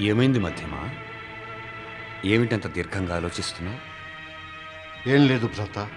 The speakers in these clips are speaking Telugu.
ఏమైంది మధ్యమా? ఏమిటంత దీర్ఘంగా ఆలోచిస్తున్నావు? ఏం లేదు భ్రత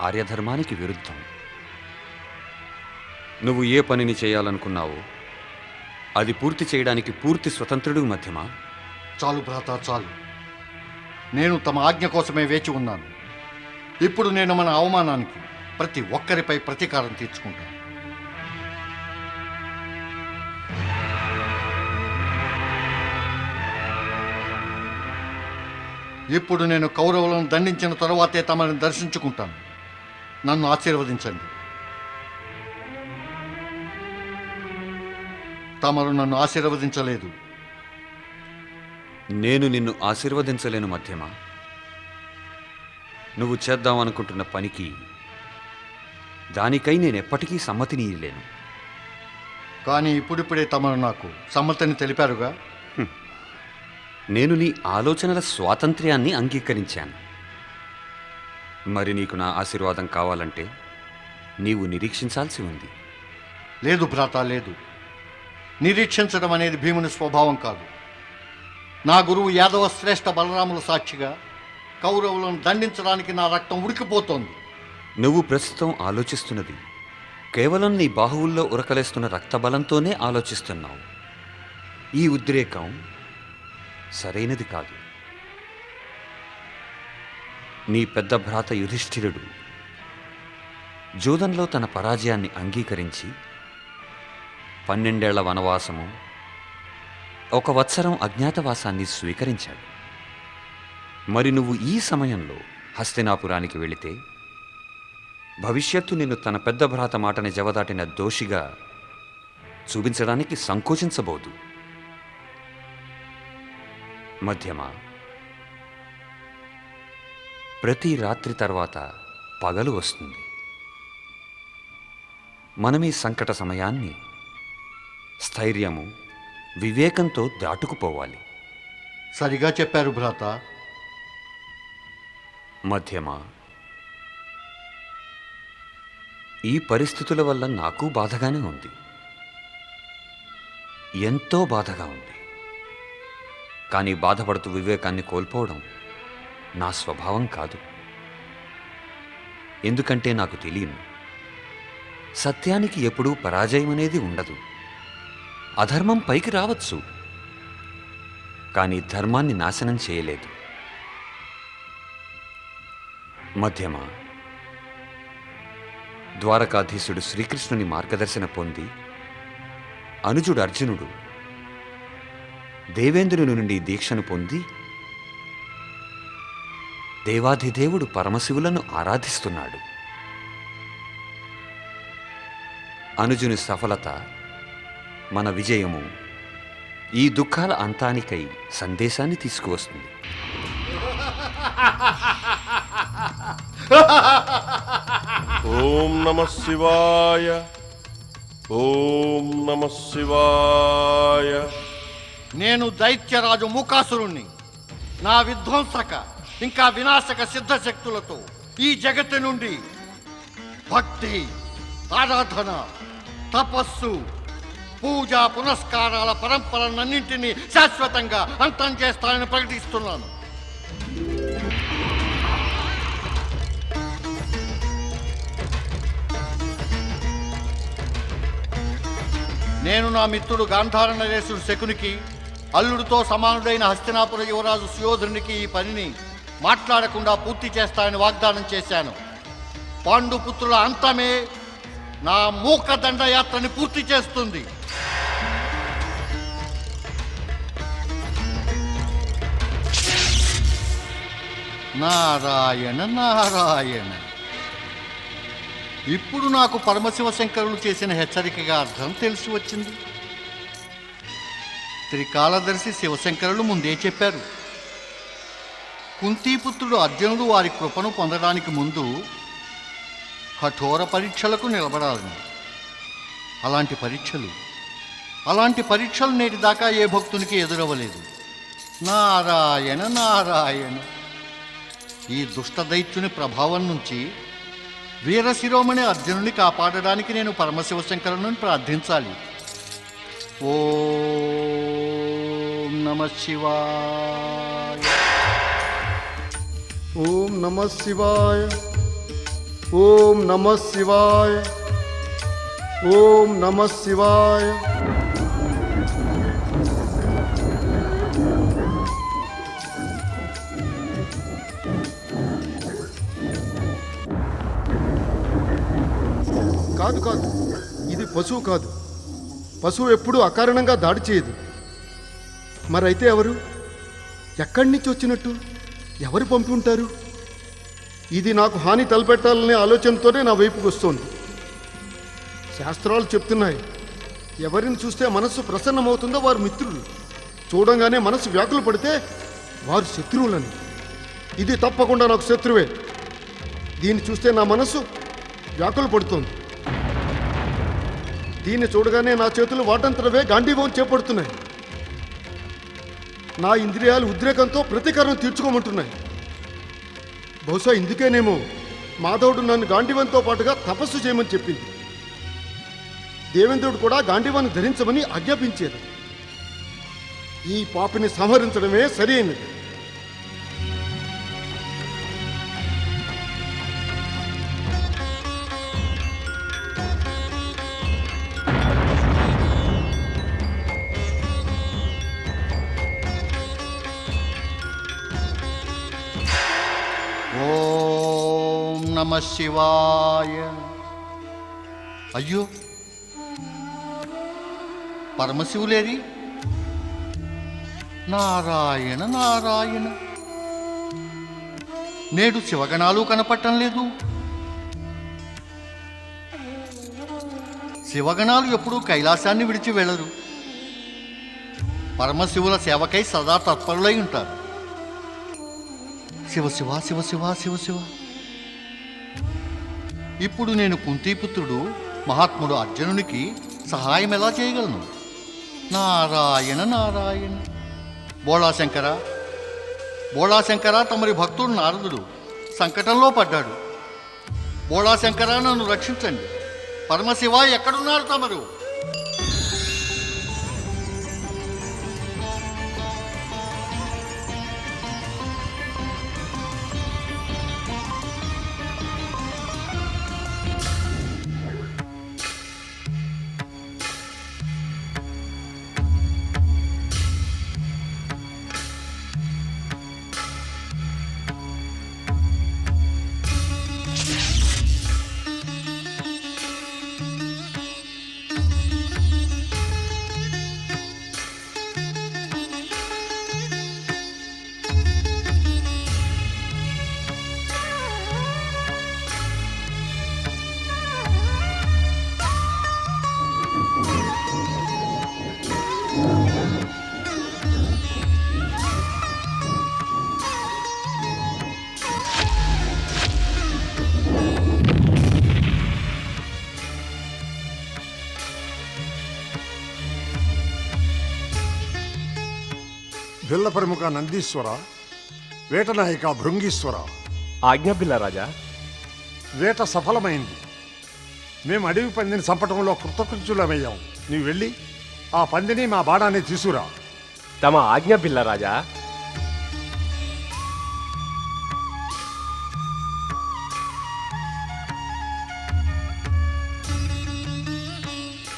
ఆర్యధర్మానికి విరుద్ధం. నువ్వు ఏ పనిని చేయాలనుకున్నావో అది పూర్తి చేయడానికి పూర్తి స్వతంత్రుడు మధ్యమా? చాలు భ్రాత చాలు. నేను తమ ఆజ్ఞ కోసమే వేచి ఉన్నాను. ఇప్పుడు నేను మన అవమానానికి ప్రతి ఒక్కరిపై ప్రతీకారం తీర్చుకుంటాను. ఇప్పుడు నేను కౌరవులను దండించిన తరువాతే తమని దర్శించుకుంటాను. నన్ను ఆశీర్వదించండి. తమరు నన్ను ఆశీర్వదించలేదు. నేను నిన్ను ఆశీర్వదించలేను మధ్యమా? నువ్వు చేద్దామనుకుంటున్న పనికి దానికై నేను ఎప్పటికీ సమ్మతిని ఇయ్యలేను. కానీ ఇప్పుడిప్పుడే తమరు నాకు సమ్మతిని తెలిపారుగా? నేను నీ ఆలోచనల స్వాతంత్ర్యాన్ని అంగీకరించాను. మరి నీకు నా ఆశీర్వాదం కావాలంటే నీవు నిరీక్షించాల్సి ఉంది. లేదు భ్రాత లేదు. నిరీక్షించడం అనేది భీముని స్వభావం కాదు. నా గురువు యాదవ శ్రేష్ఠ బలరాముల సాక్షిగా కౌరవులను దండించడానికి నా రక్తం ఉడికిపోతోంది. నువ్వు ప్రస్తుతం ఆలోచిస్తున్నది కేవలం నీ బాహువుల్లో ఉరకలేస్తున్న రక్తబలంతోనే ఆలోచిస్తున్నావు. ఈ ఉద్రేకం సరైనది కాదు. నీ పెద్ద భ్రాత యుధిష్ఠిరుడు జూదంలో తన పరాజయాన్ని అంగీకరించి పన్నెండేళ్ళ వనవాసము ఒక వత్సరం అజ్ఞాతవాసాన్ని స్వీకరించాడు. మరి నువ్వు ఈ సమయంలో హస్తినాపురానికి వెళితే భవిష్యత్తు నిన్ను తన పెద్ద భ్రాత మాటని జవదాటిన దోషిగా చూపించడానికి సంకోచించబోదు. మధ్యమ? ప్రతి రాత్రి తర్వాత పగలు వస్తుంది. మనం ఈ సంకట సమయాన్ని స్థైర్యము వివేకంతో దాటుకుపోవాలి. సరిగా చెప్పారు భ్రాత. మధ్యమ? ఈ పరిస్థితుల వల్ల నాకు బాధగానే ఉంది. ఎంతో బాధగా ఉంది. కానీ బాధపడుతూ వివేకాన్ని కోల్పోవడం నా స్వభావం కాదు. ఎందుకంటే నాకు తెలియను సత్యానికి ఎప్పుడూ పరాజయం అనేది ఉండదు. అధర్మం పైకి రావచ్చు. కానీ ధర్మాన్ని నాశనం చేయలేదు. మధ్యమ? ద్వారకాధీశుడు శ్రీకృష్ణుని మార్గదర్శన పొంది అనుజుడు అర్జునుడు దేవేంద్రుని నుండి దీక్షను పొంది దేవాధిదేవుడు పరమశివులను ఆరాధిస్తున్నాడు. అనుజుని సఫలత మన విజయము ఈ దుఃఖాల అంతానికై సందేశాన్ని తీసుకువస్తుంది. ఓం నమ శివాయ. ఓం నమ శివాయ. నేను దైత్యరాజు మూకాసురుణ్ణి. నా విధ్వంసక ఇంకా వినాశక సిద్ధశక్తులతో ఈ జగత్తు నుండి భక్తి ఆరాధన తపస్సు పూజా పునస్కారాల పరంపరలన్నింటినీ శాశ్వతంగా అంతం చేస్తానని ప్రకటిస్తున్నాను. నేను నా మిత్రుడు గాంధార నరేశుడు శకునికి అల్లుడితో సమానుడైన హస్తినాపుర యువరాజు సుయోధనుడికి ఈ పనిని మాట్లాడకుండా పూర్తి చేస్తానని వాగ్దానం చేశాను. పాండుపుత్రుల అంతమే నా మూక దండయాత్రని పూర్తి చేస్తుంది. నారాయణ నారాయణ. ఇప్పుడు నాకు పరమశివ శంకరులు చేసిన హెచ్చరికగా అర్థం తెలిసి వచ్చింది. త్రికాలదర్శి శివశంకరులు ముందే చెప్పారు. కుంతీపుత్రుడు అర్జునుడు వారి కృపను పొందడానికి ముందు కఠోర పరీక్షలకు నిలబడాలని. అలాంటి పరీక్షలు అలాంటి పరీక్షలు నేటి దాకా ఏ భక్తునికి ఎదురవ్వలేదు. నారాయణ నారాయణ. ఈ దుష్ట దైత్యుని ప్రభావం నుంచి వీరశిరోమణి అర్జునుని కాపాడడానికి నేను పరమశివశంకరుని ప్రార్థించాలి. ఓ నమ శివాయ. ఓం నమ శివాయ. ఓం నమ శివాయ. ఓం నమ శివాయ. కాదు కాదు ఇది పశువు కాదు. పశువు ఎప్పుడూ అకారణంగా దాడి చేయదు. మరైతే ఎవరు? ఎక్కడి నుంచి వచ్చినట్టు? ఎవరు పంపి ఉంటారు? ఇది నాకు హాని తలపెట్టాలనే ఆలోచనతోనే నా వైపుకు వస్తోంది. శాస్త్రాలు చెప్తున్నాయి. ఎవరిని చూస్తే మనస్సు ప్రసన్నమవుతుందో వారు మిత్రులు. చూడంగానే మనసు వ్యాకులు పడితే వారు శత్రువులని. ఇది తప్పకుండా నాకు శత్రువే. దీన్ని చూస్తే నా మనసు వ్యాకులు పడుతోంది. దీన్ని చూడగానే నా చేతులు వాటంతరవే గాంధీభవన్ చేపడుతున్నాయి. నా ఇంద్రియాలు ఉద్రేకంతో ప్రతీకారం తీర్చుకోమంటున్నాయి. బహుశా ఇందుకేనేమో మాధవుడు నన్ను గాంధీవన్తో పాటుగా తపస్సు చేయమని చెప్పింది. దేవేంద్రుడు కూడా గాంధీవాన్ని ధరించమని ఆజ్ఞాపించారు ఈ పాపిని సంహరించడమే సరైనది నమ శివాయ. అయ్యో పరమశివులేరి నారాయణ నారాయణ. నేడు శివగణాలు కనపట్టం లేదు. శివగణాలు ఎప్పుడూ కైలాసాన్ని విడిచి వెళ్ళరు. పరమశివుల సేవకై సదా తత్పరులై ఉంటారు. శివ శివ శివ శివ శివ శివ. ఇప్పుడు నేను కుంతీపుత్రుడు మహాత్ముడు అర్జునునికి సహాయం ఎలా చేయగలను? నారాయణ నారాయణ. బోళాశంకర. బోళాశంకర తమరి భక్తుడు నారదుడు. సంకటంలో పడ్డాడు. బోళాశంకర నన్ను రక్షించండి. పరమశివ ఎక్కడున్నారు తమరు? ప్రముఖ నందీశ్వర వేటనాయక భృంగీశ్వర. ఆజ్ఞ బిల్లరాజా వేట సఫలమైంది. మేము అడవి పందిని చంపటంలో కృతకృత్యులమయ్యాం. నీవు వెళ్ళి ఆ పందిని మా బాణాన్ని తీసుకురా. తమ ఆజ్ఞ బిల్లరాజా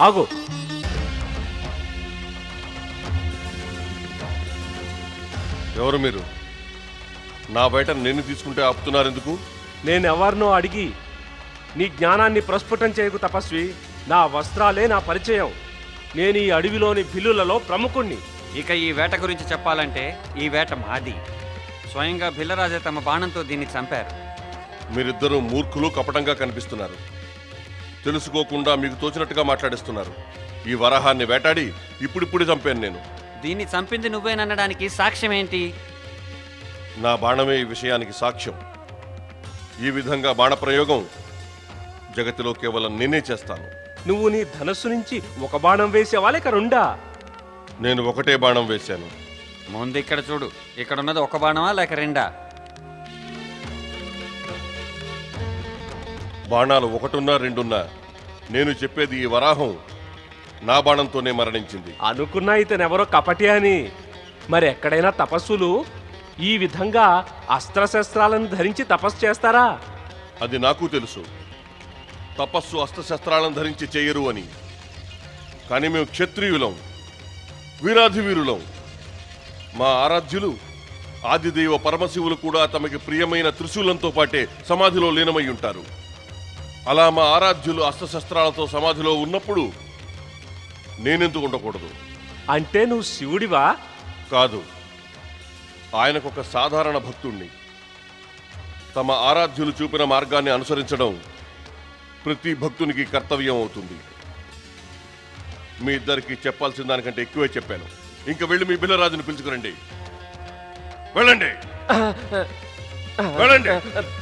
ఆగు. ఎవరు మీరు? నా బయట నిన్ను తీసుకుంటే ఆపుతున్నారు ఎందుకు నేనెవరినో అడిగి నీ జ్ఞానాన్ని ప్రస్ఫుటం చేయకు తపస్వి. నా వస్త్రాలే నా పరిచయం. నేను ఈ అడవిలోని బిల్లులలో ప్రముఖుణ్ణి. ఇక ఈ వేట గురించి చెప్పాలంటే ఈ వేట మాది. స్వయంగా భిల్లరాజే తమ బాణంతో దీన్ని చంపారు. మీరిద్దరూ మూర్ఖులు కపటంగా కనిపిస్తున్నారు. తెలుసుకోకుండా మీకు తోచినట్టుగా మాట్లాడిస్తున్నారు. ఈ వరాహాన్ని వేటాడి ఇప్పుడిప్పుడు చంపాను నేను. దీన్ని చంపింది నువ్వేననడానికి సాక్ష్యం ఏంటి నా బాణమే ఈ విషయానికి సాక్ష్యం. ఈ విధంగా బాణప్రయోగం జగతిలో కేవలం నేనే చేస్తాను. నువ్వు నీ ధనస్సు నుంచి ఒక బాణం వేసేవా లేక రెండా? నేను ఒకటే బాణం వేశాను. ముందు ఇక్కడ చూడు. ఇక్కడ ఉన్నది ఒక బాణమా లేక రెండా? బాణాలు ఒకటున్నా రెండున్నా. నేను చెప్పేది ఈ వరాహం. నా బాణంతోనే మరణించింది. అనుకున్నా ఇతనెవరో కపటి అని. మరి ఎక్కడైనా తపస్సులు ఈ విధంగా అస్త్రశస్త్రాలను ధరించి తపస్సు చేస్తారా? అది నాకు తెలుసు. తపస్సు అస్త్రశస్త్రాలను ధరించి చేయరు అని. కానీ మేము క్షత్రియులం వీరాధి వీరులం మా ఆరాధ్యులు ఆదిదేవ పరమశివులు కూడా తమకి ప్రియమైన త్రిశూలంతో పాటే సమాధిలో లీనమై ఉంటారు. అలా మా ఆరాధ్యులు అస్త్రశస్త్రాలతో సమాధిలో ఉన్నప్పుడు నేనెందుకు ఉండకూడదు? అంటే నువ్వు శివుడివా? కాదు. ఆయనకొక సాధారణ భక్తుణ్ణి. తమ ఆరాధ్యులు చూపిన మార్గాన్ని అనుసరించడం ప్రతి భక్తునికి కర్తవ్యం అవుతుంది. మీ ఇద్దరికి చెప్పాల్సిన దానికంటే ఎక్కువే చెప్పాను. ఇంకా వెళ్ళి మీ బిల్లరాజుని పిలుచుకురండి. వెళ్ళండి. వెళ్ళండి.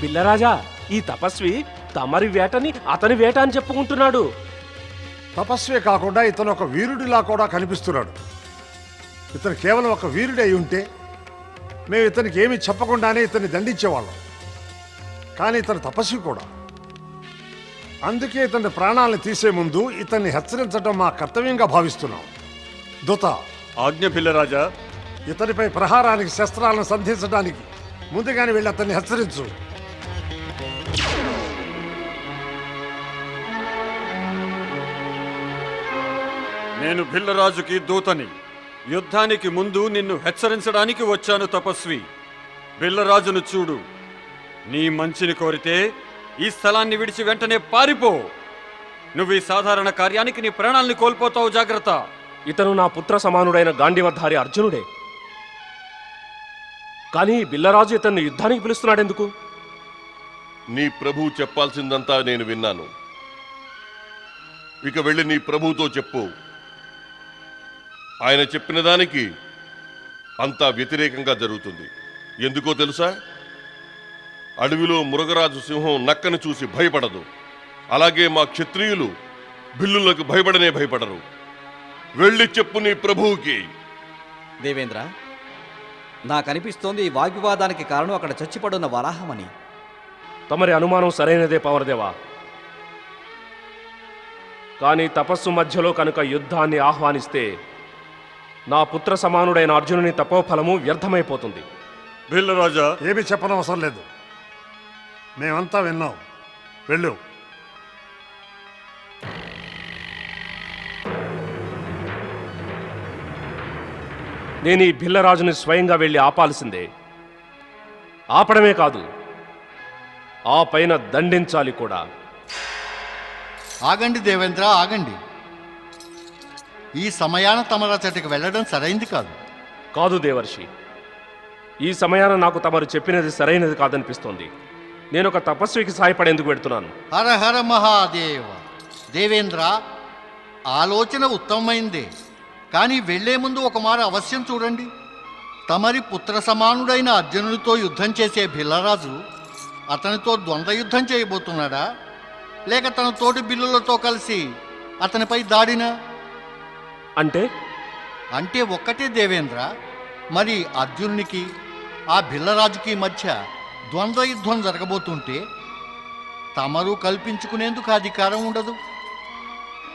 బిల్లరాజా ఈ తపస్వి తమరి వేటని అతని వేట అని చెప్పుకుంటున్నాడు. తపస్వే కాకుండా ఇతను ఒక వీరుడిలా కూడా కనిపిస్తున్నాడు. ఇతను కేవలం ఒక వీరుడే అయి ఉంటే మేము ఇతనికి ఏమీ చెప్పకుండానే ఇతన్ని దండించేవాళ్ళం. కానీ ఇతను తపస్వి కూడా. అందుకే ఇతని ప్రాణాలను తీసే ముందు ఇతన్ని హెచ్చరించడం మా కర్తవ్యంగా భావిస్తున్నాం. దుత. ఆజ్ఞ బిల్లరాజా ఇతనిపై ప్రహారానికి శస్త్రాలను సంధించడానికి ముందుగానే వెళ్ళి అతన్ని హెచ్చరించు. నేను భిల్లరాజుకి దూతని. యుద్ధానికి ముందు నిన్ను హెచ్చరించడానికి వచ్చాను తపస్వి. బిల్లరాజును చూడు. నీ మంచిని కోరితే ఈ స్థలాన్ని విడిచి వెంటనే పారిపో. నువ్వు ఈ సాధారణ కార్యానికి నీ ప్రాణాల్ని కోల్పోతావు జాగ్రత్త. ఇతను నా పుత్ర సమానుడైన గాంధీవధారి అర్జునుడే. కానీ బిల్లరాజు ఇతన్ని యుద్ధానికి పిలుస్తున్నాడెందుకు? నీ ప్రభు చెప్పాల్సిందంతా నేను విన్నాను. ఇక వెళ్ళి నీ ప్రభుతో చెప్పు. ఆయన చెప్పిన దానికి అంతా వ్యతిరేకంగా జరుగుతుంది. ఎందుకో తెలుసా? అడవిలో మురగరాజు సింహం నక్కను చూసి భయపడదు. అలాగే మా క్షత్రియులు బిల్లులకు భయపడనే భయపడరు. వెళ్ళి చెప్పు నీ ప్రభువుకి. దేవేంద్ర నాకనిపిస్తోంది ఈ వాగ్వివాదానికి కారణం అక్కడ చచ్చిపడున్న వరాహమని. తమరి అనుమానం సరైనదే పవర్దేవా. కానీ తపస్సు మధ్యలో కనుక యుద్ధాన్ని ఆహ్వానిస్తే నా పుత్ర సమానుడైన అర్జునుని తపోఫలము వ్యర్థమైపోతుంది. బిల్లరాజా ఏమీ చెప్పనవసరం లేదు. మేమంతా విన్నాం. వెళ్ళు. నేను ఈ బిల్లరాజుని స్వయంగా వెళ్ళి ఆపాల్సిందే. ఆపడమే కాదు ఆ పైన దండించాలి కూడా. ఆగండి దేవేంద్ర ఆగండి. ఈ సమయాన తమరచటికి వెళ్ళడం సరైంది కాదు. కాదు దేవర్షి. ఈ సమయాన నాకు తమరు చెప్పినది సరైనది కాదనిపిస్తోంది. నేను ఒక తపస్వికి సహాయపడేందుకు పెడుతున్నాను హర హర మహాదేవ. దేవేంద్ర ఆలోచన ఉత్తమమైందే. కానీ వెళ్ళే ముందు ఒక మారు అవశ్యం చూడండి. తమరి పుత్ర సమానుడైన అర్జునుడితో యుద్ధం చేసే భిల్లరాజు అతనితో ద్వంద్వ యుద్ధం చేయబోతున్నాడా? లేక తన తోటి బిల్లులతో కలిసి అతనిపై దాడినా? అంటే? అంటే ఒక్కటే దేవేంద్ర మరి అర్జునునికి ఆ బిల్లరాజుకి మధ్య ద్వంద్వ యుద్ధం జరగబోతుంటే తమరు కల్పించుకునేందుకు అధికారం ఉండదు.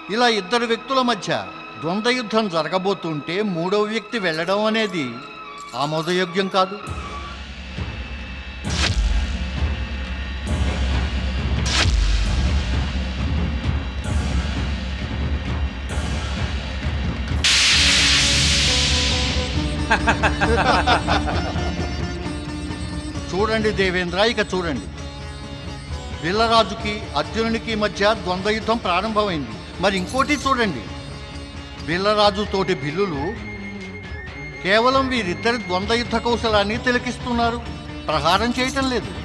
ఇలా ఇద్దరు వ్యక్తుల మధ్య ద్వంద్వ యుద్ధం జరగబోతుంటే మూడవ వ్యక్తి వెళ్ళడం అనేది ఆమోదయోగ్యం కాదు. చూడండి దేవేంద్ర ఇక చూడండి. బిల్లరాజుకి అర్జునునికి మధ్య ద్వంద్వయుద్ధం ప్రారంభమైంది. మరి ఇంకోటి చూడండి. బిల్లరాజుతోటి బిల్లులు కేవలం వీరిద్దరి ద్వంద్వయుద్ధ కౌశలాన్ని తిలకిస్తున్నారు. ప్రహారం చేయటం లేదు.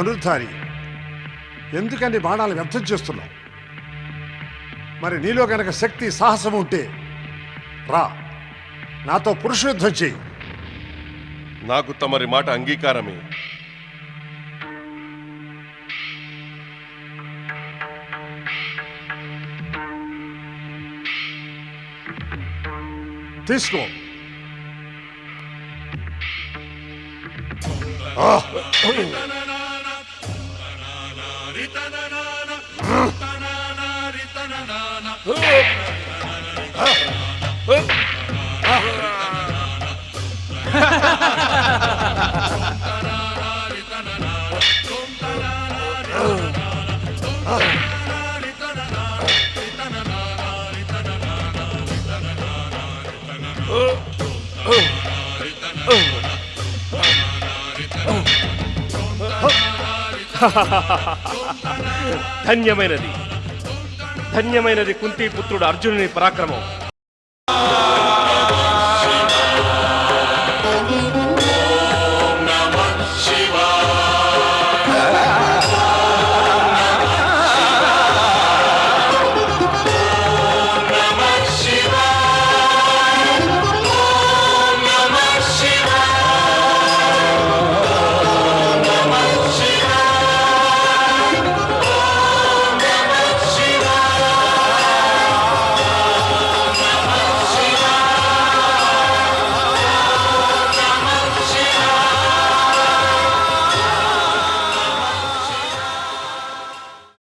ధనుర్ధారి. ఎందుకని బాణాలు వ్యర్థం చేస్తున్నావు? మరి నీలో గనక శక్తి సాహసం ఉంటే రా. నాతో పురుష యుద్ధం చేయి. నాకు తమరి మాట అంగీకారమే. తీసుకో. ha ha ha ha ధన్యమైనది. ధన్యమైనది Kunti పుత్రుడు అర్జునుని పరాక్రమం.